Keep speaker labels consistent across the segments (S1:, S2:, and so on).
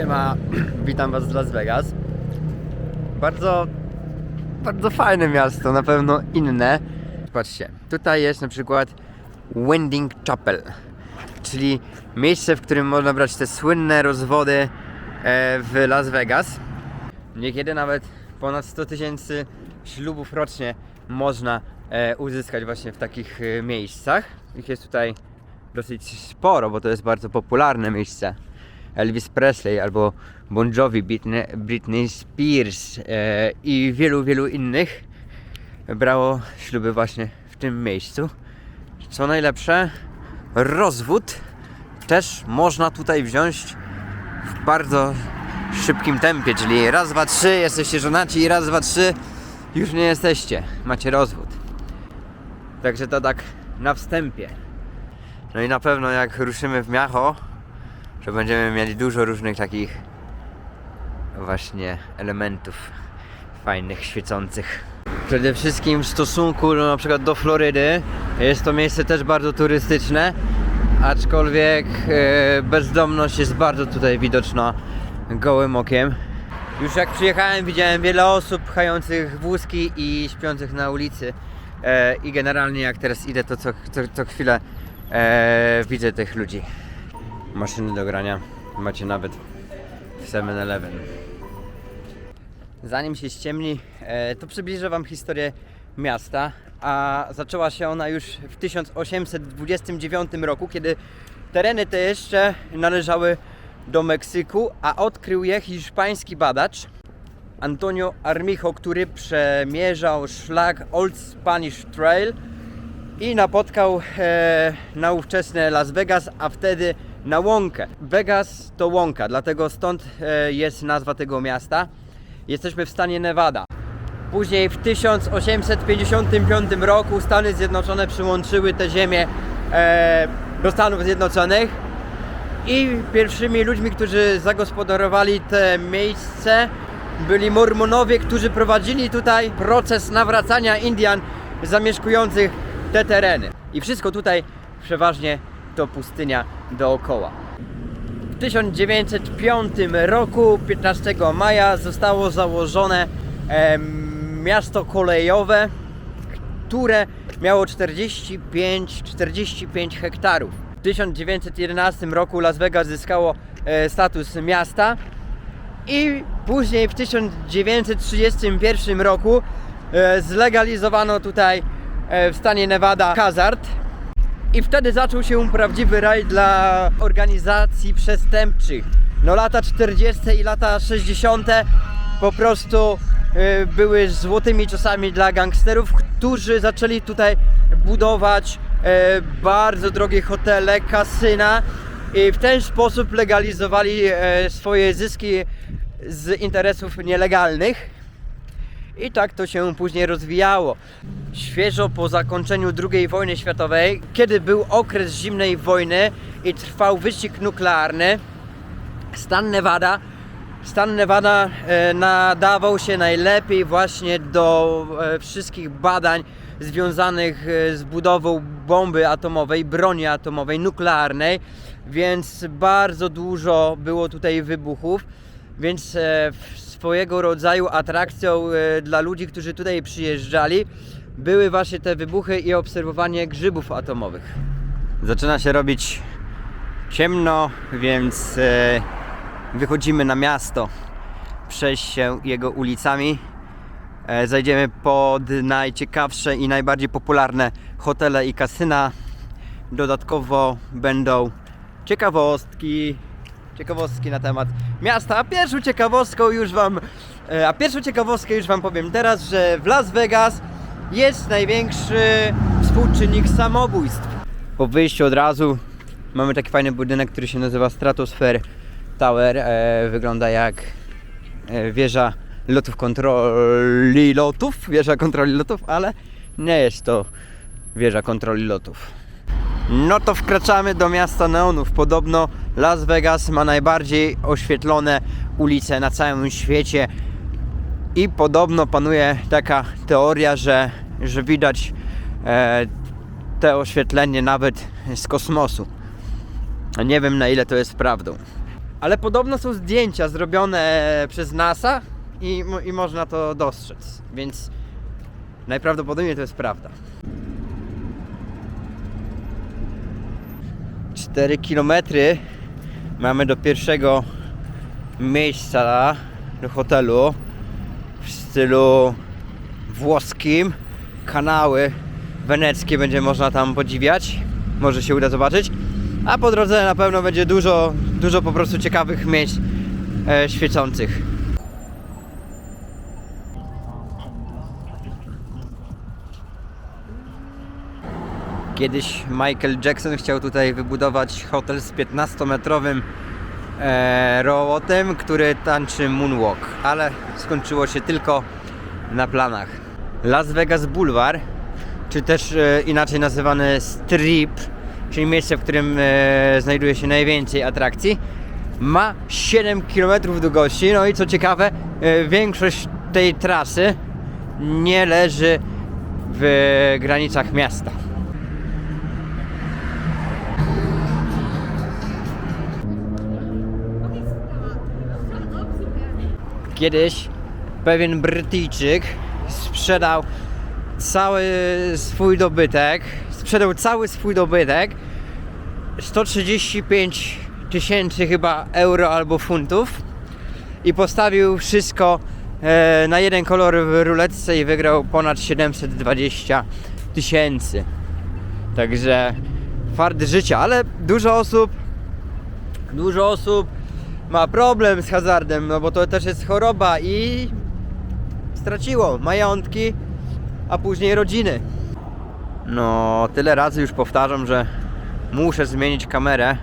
S1: Siema, witam was z Las Vegas. Bardzo, bardzo fajne miasto, na pewno inne. Patrzcie, tutaj jest na przykład Wending Chapel, czyli miejsce, w którym można brać te słynne rozwody e, w Las Vegas. Niekiedy nawet ponad 100 tysięcy ślubów rocznie można e, uzyskać właśnie w takich e, miejscach. Ich jest tutaj dosyć sporo, bo to jest bardzo popularne miejsce. Elvis Presley albo Bon Jovi, Britney, Britney Spears e, i wielu, wielu innych brało śluby właśnie w tym miejscu. Co najlepsze, rozwód też można tutaj wziąć w bardzo szybkim tempie, czyli raz, dwa, trzy, jesteście żonaci i raz, dwa, trzy, już nie jesteście, macie rozwód. Także to tak na wstępie. No i na pewno jak ruszymy w Miacho, że będziemy mieli dużo różnych takich właśnie elementów fajnych, świecących. Przede wszystkim w stosunku no, na przykład do Florydy jest to miejsce też bardzo turystyczne, aczkolwiek e, bezdomność jest bardzo tutaj widoczna gołym okiem. Już jak przyjechałem widziałem wiele osób pchających wózki i śpiących na ulicy e, i generalnie jak teraz idę to co, co, co chwilę e, widzę tych ludzi. Maszyny do grania macie nawet w 7-Eleven. Zanim się ściemni, e, to przybliżę Wam historię miasta, a zaczęła się ona już w 1829 roku, kiedy tereny te jeszcze należały do Meksyku, a odkrył je hiszpański badacz Antonio Armijo, który przemierzał szlak Old Spanish Trail i napotkał e, na ówczesne Las Vegas, a wtedy na łąkę. Vegas to łąka, dlatego stąd e, jest nazwa tego miasta. Jesteśmy w stanie Nevada. Później w 1855 roku Stany Zjednoczone przyłączyły tę ziemię e, do Stanów Zjednoczonych i pierwszymi ludźmi, którzy zagospodarowali te miejsce byli Mormonowie, którzy prowadzili tutaj proces nawracania Indian zamieszkujących te tereny. I wszystko tutaj przeważnie to pustynia dookoła. W 1905 roku, 15 maja, zostało założone em, miasto kolejowe, które miało 45-45 hektarów. W 1911 roku Las Vegas zyskało e, status miasta i później w 1931 roku e, zlegalizowano tutaj e, w stanie Nevada hazard. I wtedy zaczął się prawdziwy raj dla organizacji przestępczych. No lata 40. i lata 60. po prostu e, były złotymi czasami dla gangsterów, którzy zaczęli tutaj budować e, bardzo drogie hotele, kasyna i w ten sposób legalizowali e, swoje zyski z interesów nielegalnych. I tak to się później rozwijało. Świeżo po zakończeniu II wojny światowej, kiedy był okres zimnej wojny i trwał wyścig nuklearny, stan Nevada, stan Nevada e, nadawał się najlepiej właśnie do e, wszystkich badań związanych e, z budową bomby atomowej, broni atomowej, nuklearnej, więc bardzo dużo było tutaj wybuchów, więc e, swojego rodzaju atrakcją e, dla ludzi, którzy tutaj przyjeżdżali, były właśnie te wybuchy i obserwowanie grzybów atomowych. Zaczyna się robić ciemno, więc e, wychodzimy na miasto, przejść się jego ulicami. Zajdziemy pod najciekawsze i najbardziej popularne hotele i kasyna. Dodatkowo będą ciekawostki, ciekawostki na temat miasta. A pierwszą ciekawostką już wam, e, a pierwszą ciekawostkę już wam powiem teraz, że w Las Vegas jest największy współczynnik samobójstw. Po wyjściu od razu mamy taki fajny budynek, który się nazywa Stratosphere Tower. E, wygląda jak e, wieża lotów kontroli lotów, wieża kontroli lotów, ale nie jest to wieża kontroli lotów. No to wkraczamy do miasta neonów. Podobno Las Vegas ma najbardziej oświetlone ulice na całym świecie i podobno panuje taka teoria, że, że widać e, te oświetlenie nawet z kosmosu. Nie wiem na ile to jest prawdą. Ale podobno są zdjęcia zrobione przez NASA i, i można to dostrzec, więc najprawdopodobniej to jest prawda. 4 km mamy do pierwszego miejsca do hotelu w stylu włoskim. Kanały weneckie będzie można tam podziwiać. Może się uda zobaczyć. A po drodze na pewno będzie dużo, dużo po prostu ciekawych miejsc e, świecących. Kiedyś Michael Jackson chciał tutaj wybudować hotel z 15-metrowym e, robotem, który tańczy moonwalk, ale skończyło się tylko na planach. Las Vegas Boulevard, czy też e, inaczej nazywany Strip, czyli miejsce, w którym e, znajduje się najwięcej atrakcji, ma 7 km długości. No i co ciekawe, e, większość tej trasy nie leży w granicach miasta. Kiedyś pewien Brytyjczyk sprzedał cały swój dobytek, sprzedał cały swój dobytek 135 tysięcy chyba euro albo funtów i postawił wszystko e, na jeden kolor w ruletce i wygrał ponad 720 tysięcy. Także fart życia, ale dużo osób dużo osób ma problem z hazardem, no bo to też jest choroba i straciło majątki, a później rodziny. No, tyle razy już powtarzam, że muszę zmienić kamerę,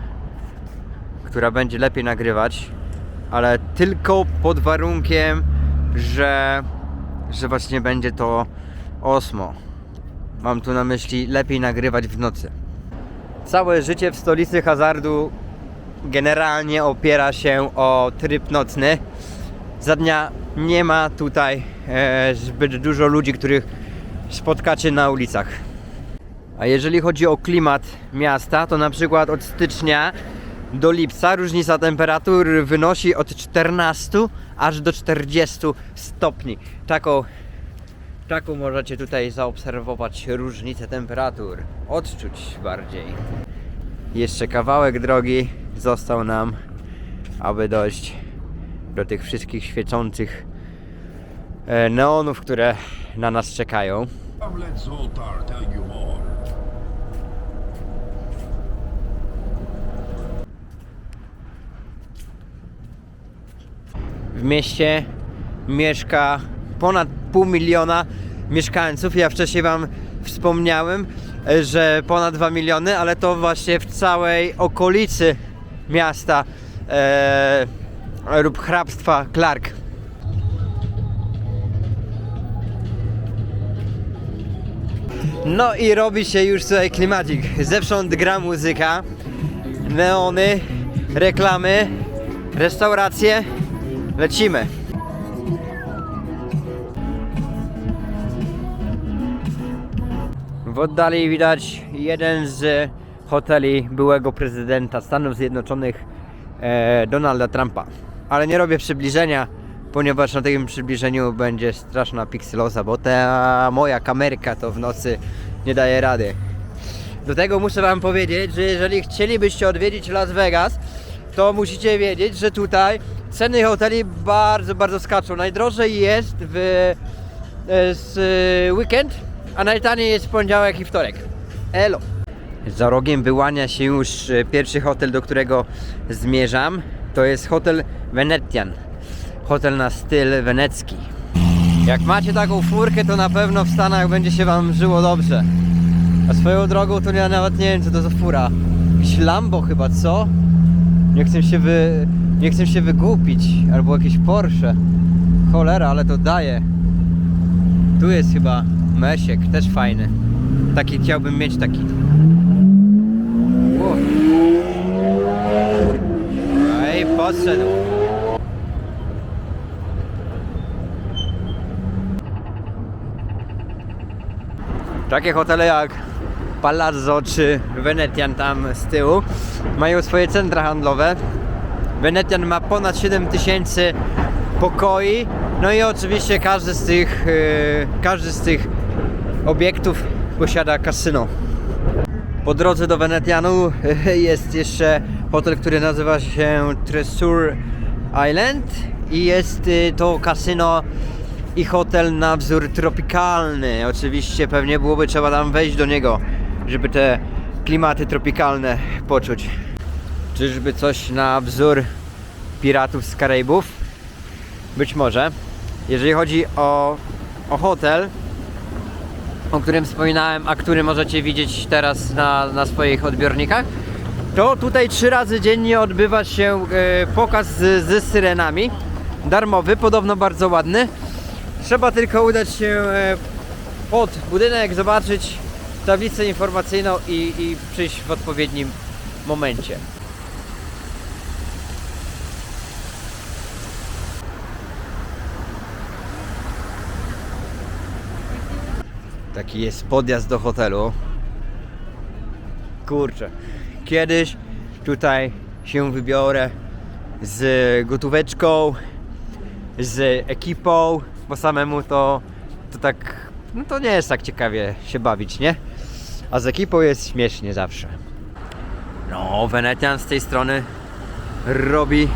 S1: która będzie lepiej nagrywać, ale tylko pod warunkiem, że, że właśnie będzie to Osmo. Mam tu na myśli lepiej nagrywać w nocy. Całe życie w stolicy hazardu generalnie opiera się o tryb nocny. Za dnia nie ma tutaj e, zbyt dużo ludzi, których spotkacie na ulicach. A jeżeli chodzi o klimat miasta, to na przykład od stycznia do lipca różnica temperatur wynosi od 14 aż do 40 stopni. Taką, taką możecie tutaj zaobserwować różnicę temperatur, odczuć bardziej. Jeszcze kawałek drogi został nam, aby dojść do tych wszystkich świecących e, neonów, które na nas czekają. W mieście mieszka ponad pół miliona mieszkańców. Ja wcześniej Wam wspomniałem, e, że ponad 2 miliony, ale to właśnie w całej okolicy miasta e, lub hrabstwa Clark. No i robi się już tutaj klimacik. Zewsząd gra muzyka, neony, reklamy, restauracje. Lecimy. W oddali widać jeden z hoteli byłego prezydenta Stanów Zjednoczonych e, Donalda Trumpa. Ale nie robię przybliżenia, ponieważ na tym przybliżeniu będzie straszna pikseloza, bo ta moja kamerka to w nocy nie daje rady. Do tego muszę wam powiedzieć, że jeżeli chcielibyście odwiedzić Las Vegas, to musicie wiedzieć, że tutaj ceny hoteli bardzo, bardzo skaczą. Najdrożej jest w e, z weekend, a najtaniej jest w poniedziałek i wtorek. Elo. Za rogiem wyłania się już e, pierwszy hotel, do którego zmierzam. To jest hotel Venetian. Hotel na styl wenecki. Jak macie taką furkę, to na pewno w Stanach będzie się wam żyło dobrze. A swoją drogą to ja nawet nie wiem co to za fura. Jakiś Lambo chyba, co? Nie chcę się wy... Nie chcę się wygłupić. Albo jakieś Porsche. Cholera, ale to daje. Tu jest chyba Mesiek, też fajny. Taki chciałbym mieć taki. Takie hotele jak Palazzo czy Venetian tam z tyłu mają swoje centra handlowe Venetian ma ponad 7000 pokoi. No i oczywiście każdy z tych, e, każdy z tych obiektów posiada kasyno. Po drodze do Venetianu jest jeszcze hotel, który nazywa się Tresur Island i jest y, to kasyno i hotel na wzór tropikalny. Oczywiście pewnie byłoby trzeba tam wejść do niego, żeby te klimaty tropikalne poczuć. Czyżby coś na wzór Piratów z Karaibów? Być może. Jeżeli chodzi o, o hotel, o którym wspominałem, a który możecie widzieć teraz na, na swoich odbiornikach, to tutaj trzy razy dziennie odbywa się e, pokaz z, ze syrenami. Darmowy, podobno bardzo ładny. Trzeba tylko udać się e, pod budynek, zobaczyć tablicę informacyjną i, i przyjść w odpowiednim momencie. Taki jest podjazd do hotelu. Kurczę, kiedyś tutaj się wybiorę z gotóweczką, z ekipą, bo samemu to, to tak, no to nie jest tak ciekawie się bawić, nie? A z ekipą jest śmiesznie zawsze. No, Venetian z tej strony robi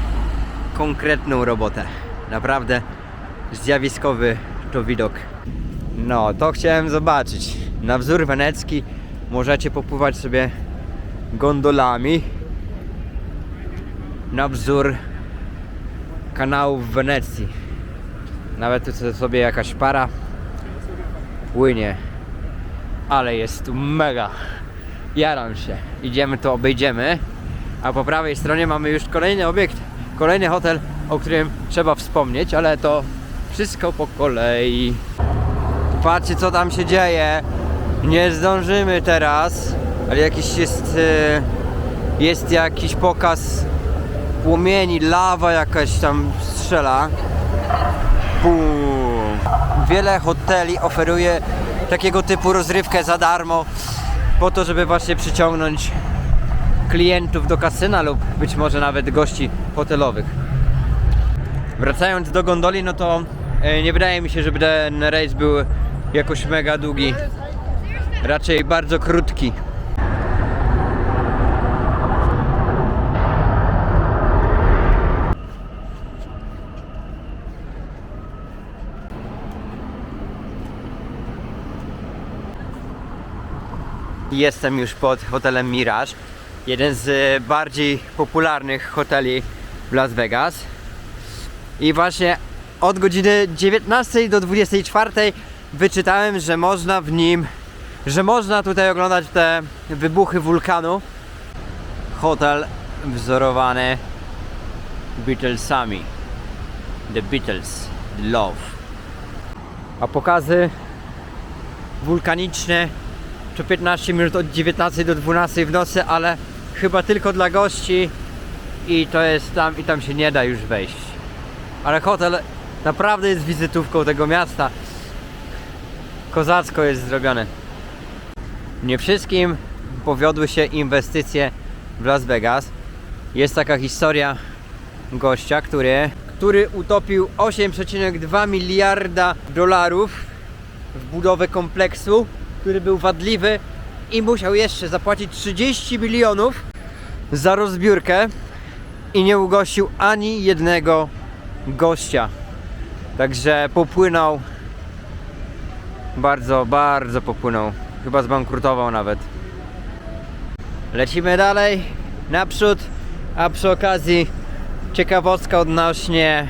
S1: konkretną robotę. Naprawdę zjawiskowy to widok. No, to chciałem zobaczyć. Na wzór wenecki możecie popływać sobie gondolami. Na wzór kanałów w Wenecji. Nawet sobie jakaś para płynie. Ale jest tu mega. Jaram się. Idziemy to obejdziemy. A po prawej stronie mamy już kolejny obiekt, kolejny hotel, o którym trzeba wspomnieć, ale to wszystko po kolei. Patrzcie co tam się dzieje. Nie zdążymy teraz, ale jakiś jest e, jest jakiś pokaz płomieni, lawa jakaś tam strzela. Wiele hoteli oferuje takiego typu rozrywkę za darmo po to, żeby właśnie przyciągnąć klientów do kasyna lub być może nawet gości hotelowych. Wracając do gondoli, no to e, nie wydaje mi się, żeby ten rejs był jakoś mega długi. Raczej bardzo krótki. Jestem już pod hotelem Mirage, jeden z e, bardziej popularnych hoteli w Las Vegas. I właśnie od godziny 19 do 24 wyczytałem, że można w nim, że można tutaj oglądać te wybuchy wulkanu. Hotel wzorowany Beatlesami. The Beatles, The Love. A pokazy wulkaniczne to 15 minut od 19 do 12 w nocy, ale chyba tylko dla gości i to jest tam i tam się nie da już wejść. Ale hotel naprawdę jest wizytówką tego miasta. Kozacko jest zrobione. Nie wszystkim powiodły się inwestycje w Las Vegas. Jest taka historia gościa, który, który utopił 8,2 miliarda dolarów w budowę kompleksu, który był wadliwy i musiał jeszcze zapłacić 30 milionów za rozbiórkę i nie ugościł ani jednego gościa. Także popłynął bardzo, bardzo popłynął. Chyba zbankrutował nawet. Lecimy dalej, naprzód, a przy okazji ciekawostka odnośnie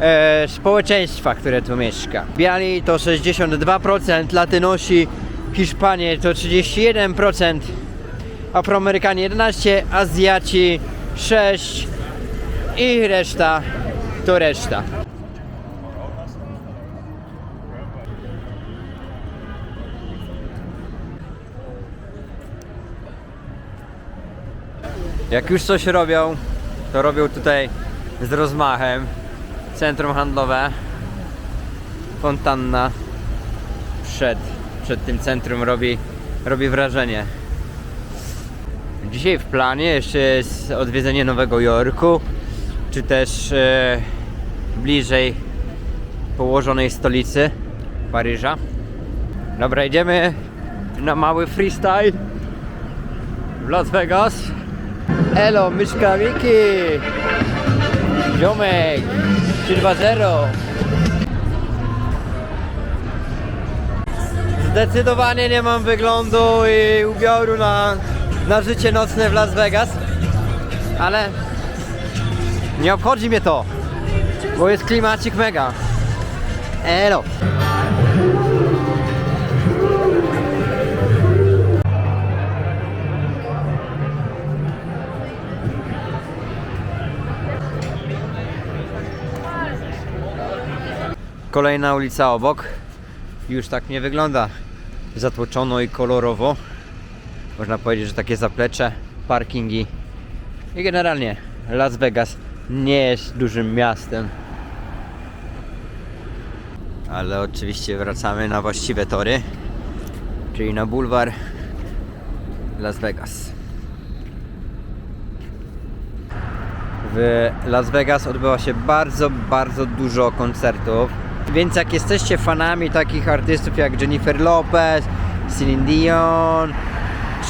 S1: e, społeczeństwa, które tu mieszka. Biali to 62%, Latynosi, Hiszpanie to 31%, Afroamerykanie 11%, Azjaci 6% i reszta to reszta. Jak już coś robią, to robią tutaj z rozmachem. Centrum handlowe. Fontanna przed, przed tym centrum robi, robi wrażenie. Dzisiaj w planie jeszcze jest odwiedzenie Nowego Jorku, czy też e, bliżej położonej stolicy Paryża. Dobra, idziemy na mały freestyle w Las Vegas. Elo, myszka Miki! Ziomek! 3-2-0! Zdecydowanie nie mam wyglądu i ubioru na, na życie nocne w Las Vegas, ale nie obchodzi mnie to, bo jest klimacik mega. Elo! Kolejna ulica obok. Już tak nie wygląda zatłoczono i kolorowo. Można powiedzieć, że takie zaplecze, parkingi i generalnie Las Vegas nie jest dużym miastem. Ale oczywiście wracamy na właściwe tory, czyli na bulwar Las Vegas. W Las Vegas odbywa się bardzo, bardzo dużo koncertów. Więc jak jesteście fanami takich artystów jak Jennifer Lopez, Celine Dion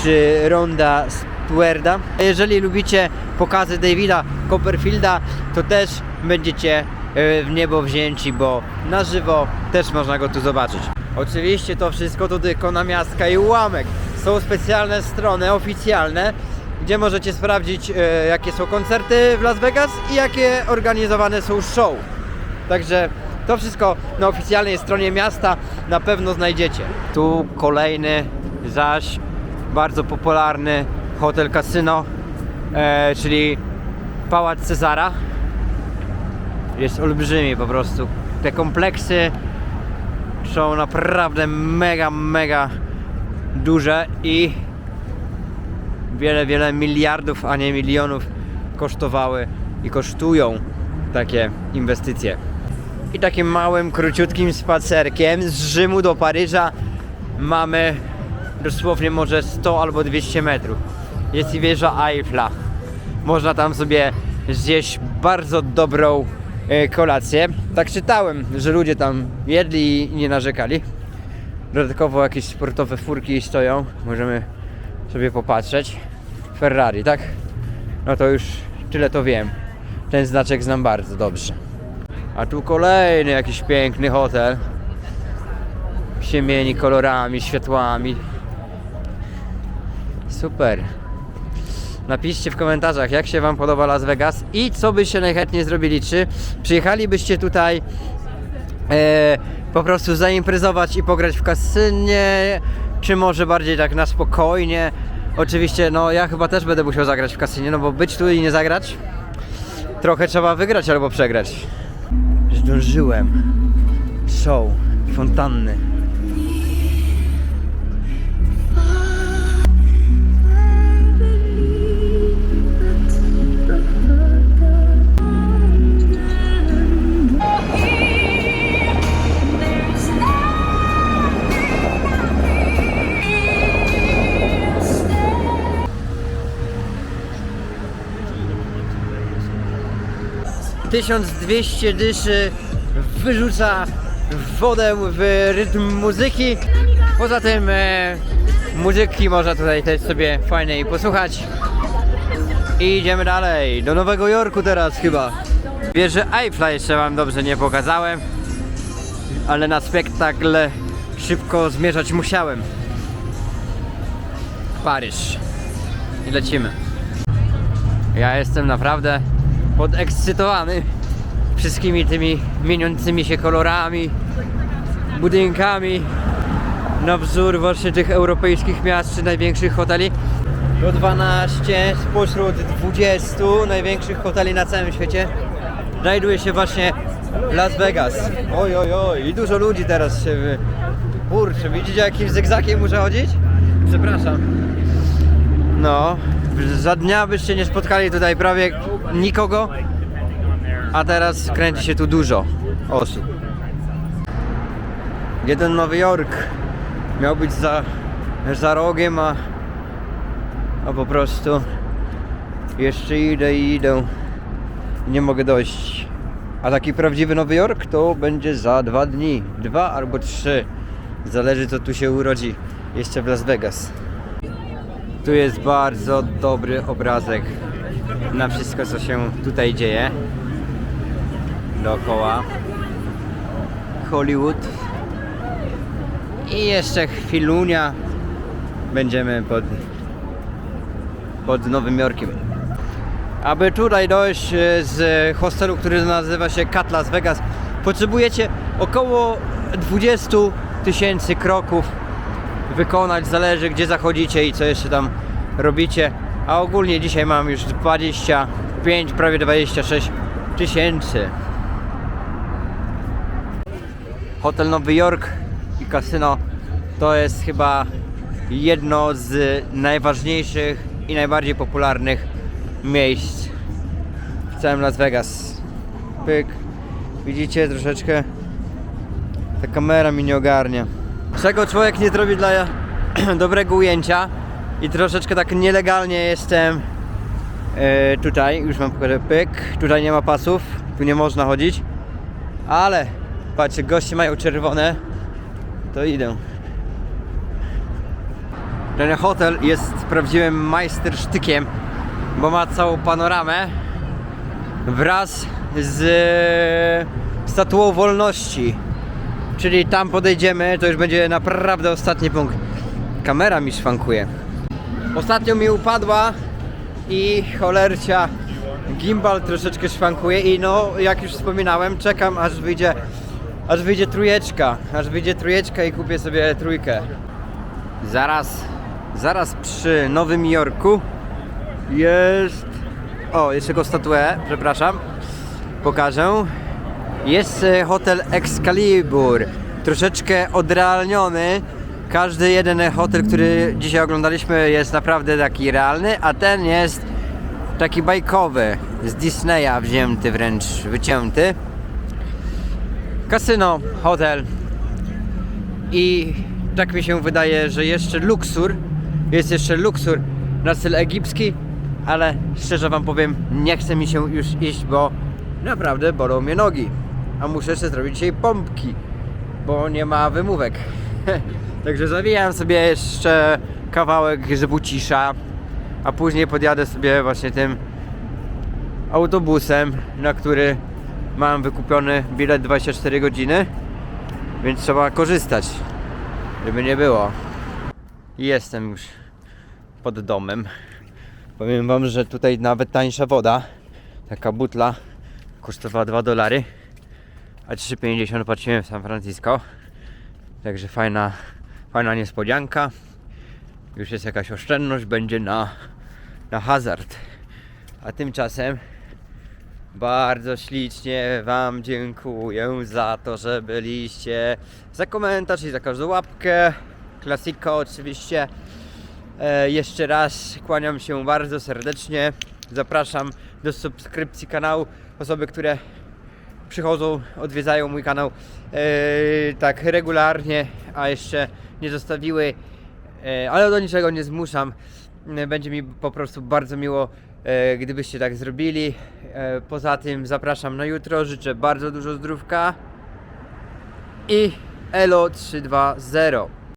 S1: czy Ronda Stewarda, jeżeli lubicie pokazy Davida Copperfielda, to też będziecie e, w niebo wzięci, bo na żywo też można go tu zobaczyć. Oczywiście to wszystko to tylko namiastka i ułamek. Są specjalne strony oficjalne, gdzie możecie sprawdzić e, jakie są koncerty w Las Vegas i jakie organizowane są show. Także to wszystko na oficjalnej stronie miasta na pewno znajdziecie. Tu kolejny zaś bardzo popularny hotel kasyno, e, czyli Pałac Cezara. Jest olbrzymi po prostu. Te kompleksy są naprawdę mega, mega duże i wiele, wiele miliardów, a nie milionów kosztowały i kosztują takie inwestycje. I takim małym, króciutkim spacerkiem z Rzymu do Paryża mamy dosłownie może 100 albo 200 metrów. Jest i wieża Eiffla. Można tam sobie zjeść bardzo dobrą e, kolację. Tak czytałem, że ludzie tam jedli i nie narzekali. Dodatkowo jakieś sportowe furki stoją. Możemy sobie popatrzeć. Ferrari, tak? No to już tyle to wiem. Ten znaczek znam bardzo dobrze. A tu kolejny jakiś piękny hotel. Się mieni kolorami, światłami. Super. Napiszcie w komentarzach, jak się Wam podoba Las Vegas i co byście najchętniej zrobili. Czy przyjechalibyście tutaj e, po prostu zaimprezować i pograć w kasynie, czy może bardziej tak na spokojnie. Oczywiście, no ja chyba też będę musiał zagrać w kasynie, no bo być tu i nie zagrać, trochę trzeba wygrać albo przegrać. Zdążyłem. Show, fontanny. Tysiąc dwieście dyszy wyrzuca wodę w rytm muzyki. Poza tym e, muzyki można tutaj też sobie fajnej posłuchać. I idziemy dalej, do Nowego Jorku teraz chyba. Wieżę Eiffla jeszcze wam dobrze nie pokazałem, ale na spektakl szybko zmierzać musiałem. Paryż. I lecimy. Ja jestem naprawdę podekscytowany wszystkimi tymi mieniącymi się kolorami, budynkami na wzór właśnie tych europejskich miast czy największych hoteli. To 12 spośród 20 największych hoteli na całym świecie znajduje się właśnie Las Vegas. Oj, oj, oj, i dużo ludzi teraz się wy... Kurczę, widzicie jakim zygzakiem muszę chodzić? Przepraszam. No, za dnia byście nie spotkali tutaj prawie nikogo, a teraz kręci się tu dużo osób. Jeden Nowy Jork miał być za, za rogiem, a, A po prostu jeszcze idę i idę. Nie mogę dojść. A taki prawdziwy Nowy Jork to będzie za dwa dni. Dwa albo trzy. Zależy co tu się urodzi. Jeszcze w Las Vegas. Tu jest bardzo dobry obrazek na wszystko co się tutaj dzieje. Dookoła. Hollywood. I jeszcze chwilunia będziemy pod, pod Nowym Jorkiem. Aby tutaj dojść e, z hostelu, który nazywa się Cat Las Vegas, potrzebujecie około 20 tysięcy kroków wykonać, zależy gdzie zachodzicie i co jeszcze tam robicie. A ogólnie dzisiaj mam już 25, prawie 26 tysięcy. Hotel Nowy Jork i kasyno to jest chyba jedno z najważniejszych i najbardziej popularnych miejsc w całym Las Vegas. Pyk. Widzicie troszeczkę ta kamera mi nie ogarnia. Czego człowiek nie zrobi dla dobrego ujęcia i troszeczkę tak nielegalnie jestem e, tutaj, już mam pokażę pyk, tutaj nie ma pasów, tu nie można chodzić, ale patrzcie, goście mają czerwone, to idę. Ten hotel jest prawdziwym majstersztykiem, bo ma całą panoramę wraz z statuą wolności. Czyli tam podejdziemy, to już będzie naprawdę ostatni punkt. Kamera mi szwankuje. Ostatnio mi upadła i cholercia gimbal troszeczkę szwankuje i no, jak już wspominałem, czekam aż wyjdzie aż wyjdzie trójeczka, aż wyjdzie trójeczka i kupię sobie trójkę. Zaraz, zaraz przy Nowym Jorku jest... O, jeszcze go statuę, przepraszam. Pokażę. Jest e, hotel Excalibur. Troszeczkę odrealniony. Każdy jeden hotel, który dzisiaj oglądaliśmy jest naprawdę taki realny, a ten jest taki bajkowy. Z Disneya wzięty wręcz, wycięty. Kasyno, hotel. I tak mi się wydaje, że jeszcze luksur. Jest jeszcze luksur na styl egipski, ale szczerze wam powiem, nie chce mi się już iść, bo naprawdę bolą mnie nogi. A muszę jeszcze zrobić dzisiaj pompki, bo nie ma wymówek. Także zawijam sobie jeszcze kawałek żywucisza, a później podjadę sobie właśnie tym autobusem, na który mam wykupiony bilet 24 godziny, więc trzeba korzystać, żeby nie było. Jestem już pod domem. Powiem wam, że tutaj nawet tańsza woda, taka butla kosztowała 2 dolary, a 3,50 płaciłem w San Francisco. Także fajna, fajna niespodzianka. Już jest jakaś oszczędność, będzie na, na hazard. A tymczasem bardzo ślicznie Wam dziękuję za to, że byliście, za komentarz i za każdą łapkę. Klasika oczywiście. E, jeszcze raz kłaniam się bardzo serdecznie. Zapraszam do subskrypcji kanału. Osoby, które przychodzą, odwiedzają mój kanał e, tak regularnie, a jeszcze nie zostawiły, e, ale do niczego nie zmuszam. E, Będzie mi po prostu bardzo miło, e, gdybyście tak zrobili. E, poza tym zapraszam na jutro, życzę bardzo dużo zdrówka i Elo 320.